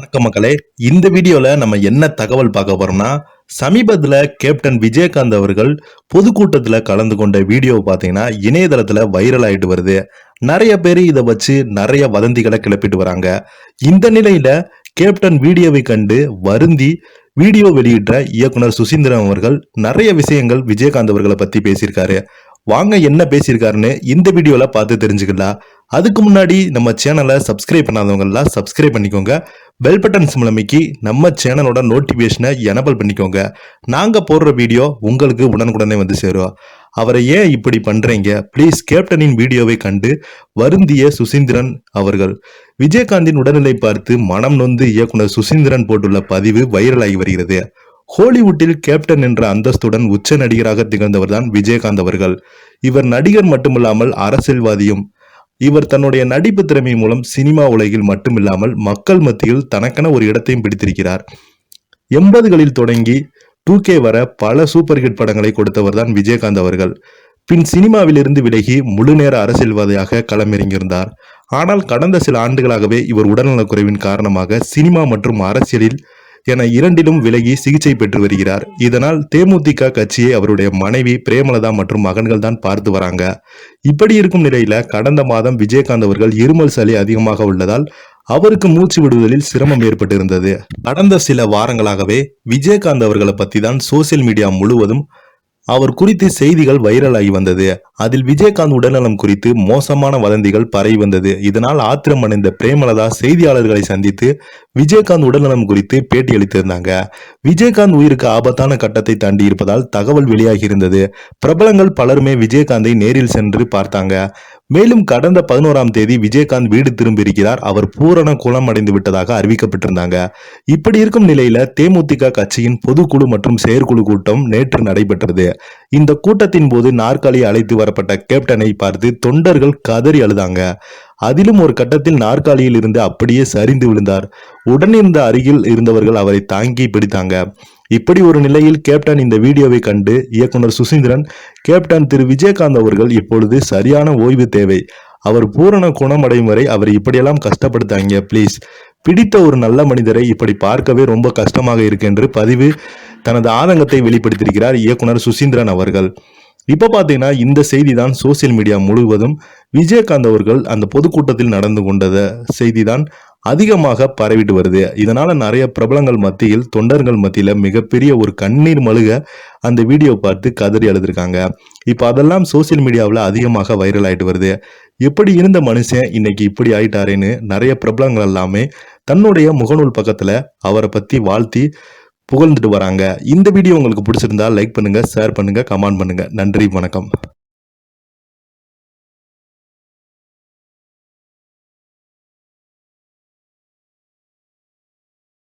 வணக்கம் மக்களே. இந்த வீடியோல நம்ம என்ன தகவல் பார்க்க போறோம்னா சமீபத்தில் கேப்டன் விஜயகாந்த் அவர்கள் பொதுக்கூட்டத்தில் கலந்து கொண்ட வீடியோ பார்த்தீங்கன்னா இணையதளத்தில் வைரல் ஆகிட்டு வருது. நிறைய பேர் இதை வச்சு நிறைய வதந்திகளை கிளப்பிட்டு வராங்க. இந்த நிலையில் கேப்டன் வீடியோவை கண்டு வருந்தி வீடியோ வெளியிட்ட இயக்குனர் சுசீந்திரன் அவர்கள் நிறைய விஷயங்கள் விஜயகாந்த் அவர்களை பற்றி பேசியிருக்காரு. வாங்க என்ன பேசியிருக்காருன்னு இந்த வீடியோவில் பார்த்து தெரிஞ்சுக்கலாம். அதுக்கு முன்னாடி நம்ம சேனலை சப்ஸ்கிரைப் பண்ணாதவங்கலாம் சப்ஸ்கிரைப் பண்ணிக்கோங்க. பெல் பட்டன்ஸ் மூலமைக்கு நம்ம சேனலோட நோட்டிஃபிகேஷனை எனபிள் பண்ணிக்கோங்க. நாங்கள் போடுற வீடியோ உங்களுக்கு உடனுக்குடனே வந்து சேரும். அவரை ஏன் இப்படி பண்றீங்க? ப்ளீஸ் கேப்டனின் வீடியோவை கண்டு வருந்திய சுசீந்திரன் அவர்கள். விஜயகாந்தின் உடல்நிலை பார்த்து மனம் நொந்து இயக்குனர் சுசீந்திரன் போட்டுள்ள பதிவு வைரலாகி வருகிறது. ஹாலிவுட்டில் கேப்டன் என்ற அந்தஸ்துடன் உச்ச நடிகராக திகழ்ந்தவர்தான் விஜயகாந்த் அவர்கள். இவர் நடிகர் மட்டுமில்லாமல் அரசியல்வாதியும் இவர் தன்னுடைய நடிப்பு திறமை மூலம் சினிமா உலகில் மட்டுமில்லாமல் மக்கள் மத்தியில் தனக்கென ஒரு இடத்தையும் பிடித்திருக்கிறார். எண்பதுகளில் தொடங்கி டூ கே வர பல சூப்பர் ஹிட் படங்களை கொடுத்தவர் தான் விஜயகாந்த் அவர்கள். பின் சினிமாவிலிருந்து விலகி முழு நேர அரசியல்வாதியாக களமிறங்கியிருந்தார். ஆனால் கடந்த சில ஆண்டுகளாகவே இவர் உடல்நலக்குறைவின் காரணமாக சினிமா மற்றும் அரசியலில் என இரண்டிலும் விலகி சிகிச்சை பெற்று வருகிறார். இதனால் தேமுதிக கட்சியை அவருடைய மனைவி பிரேமலதா மற்றும் மகன்கள் தான் பார்த்து வராங்க. இப்படி இருக்கும் நிலையில கடந்த மாதம் விஜயகாந்த் அவர்கள் இருமல் சளி அதிகமாக உள்ளதால் அவருக்கு மூச்சு விடுவதில் சிரமம் ஏற்பட்டிருந்தது. கடந்த சில வாரங்களாகவே விஜயகாந்த் அவர்களை பத்தி தான் சோசியல் மீடியா முழுவதும் அவர் குறித்து செய்திகள் வைரலாகி வந்தது. அதில் விஜயகாந்த் உடல்நலம் குறித்து மோசமான வதந்திகள் பரவி வந்தது. இதனால் ஆத்திரமடைந்த பிரேமலதா செய்தியாளர்களை சந்தித்து விஜயகாந்த் உடல்நலம் குறித்து பேட்டி அளித்திருந்தாங்க விஜயகாந்த் உயிருக்கு ஆபத்தான கட்டத்தை தாண்டி இருப்பதால் தகவல் வெளியாகி இருந்தது பிரபலங்கள் பலருமே விஜயகாந்தை நேரில் சென்று பார்த்தாங்க. மேலும் கடந்த பதினோராம் தேதி விஜயகாந்த் வீடு திரும்பியிருக்கிறார். அவர் பூரண குணமடைந்து விட்டதாக அறிவிக்கப்பட்டிருந்தாங்க. இப்படி இருக்கும் நிலையில தேமுதிக கட்சியின் பொதுக்குழு மற்றும் செயற்குழு கூட்டம் நேற்று நடைபெற்றது. இந்த கூட்டத்தின் போது நாற்காலியை அழைத்து வரப்பட்ட கேப்டனை பார்த்து தொண்டர்கள் கதறி அழுதாங்க. அதிலும் ஒரு கட்டத்தில் நாற்காலியில் இருந்து அப்படியே சரிந்து விழுந்தார். உடனிருந்த அருகில் இருந்தவர்கள் அவரை தாங்கி பிடித்தாங்க. இப்படி ஒரு நிலையில் கேப்டன் இந்த வீடியோவை கண்டு இயக்குனர் சுசீந்திரன் கேப்டன் திரு விஜயகாந்த் அவர்கள் இப்பொழுது சரியான ஓய்வு தேவை. அவர் பூரண குணமடையும் வரை அவர் இப்படியெல்லாம் கஷ்டப்படுத்தாங்க ப்ளீஸ் பிடித்த ஒரு நல்ல மனிதரை இப்படி பார்க்கவே ரொம்ப கஷ்டமாக இருக்கு என்று பதிவு தனது ஆதங்கத்தை வெளிப்படுத்தியிருக்கிறார் இயக்குனர் சுசீந்திரன் அவர்கள். இப்போ பார்த்தீங்கன்னா இந்த செய்தி தான் சோசியல் மீடியா முழுவதும் விஜயகாந்த் அவர்கள் அந்த பொதுக்கூட்டத்தில் நடந்து கொண்டத செய்தி தான் அதிகமாக பரவிட்டு வருது. இதனால் நிறைய பிரபலங்கள் மத்தியில் தொண்டர்கள் மத்தியில் மிகப்பெரிய ஒரு கண்ணீர் மழுக அந்த வீடியோ பார்த்து கதறி அழுதுருக்காங்க. இப்போ அதெல்லாம் சோசியல் மீடியாவில் அதிகமாக வைரல் ஆகிட்டு வருது. எப்படி இருந்த மனுஷன் இன்னைக்கு இப்படி ஆயிட்டாரேன்னு நிறைய பிரபலங்கள் எல்லாமே தன்னுடைய முகநூல் பக்கத்தில் அவரை பற்றி வாழ்த்தி புகழ்ந்துட்டு வராங்க. இந்த வீடியோ உங்களுக்கு பிடிச்சிருந்தா லைக் பண்ணுங்கள் ஷேர் பண்ணுங்கள் கமெண்ட் பண்ணுங்கள் நன்றி வணக்கம்.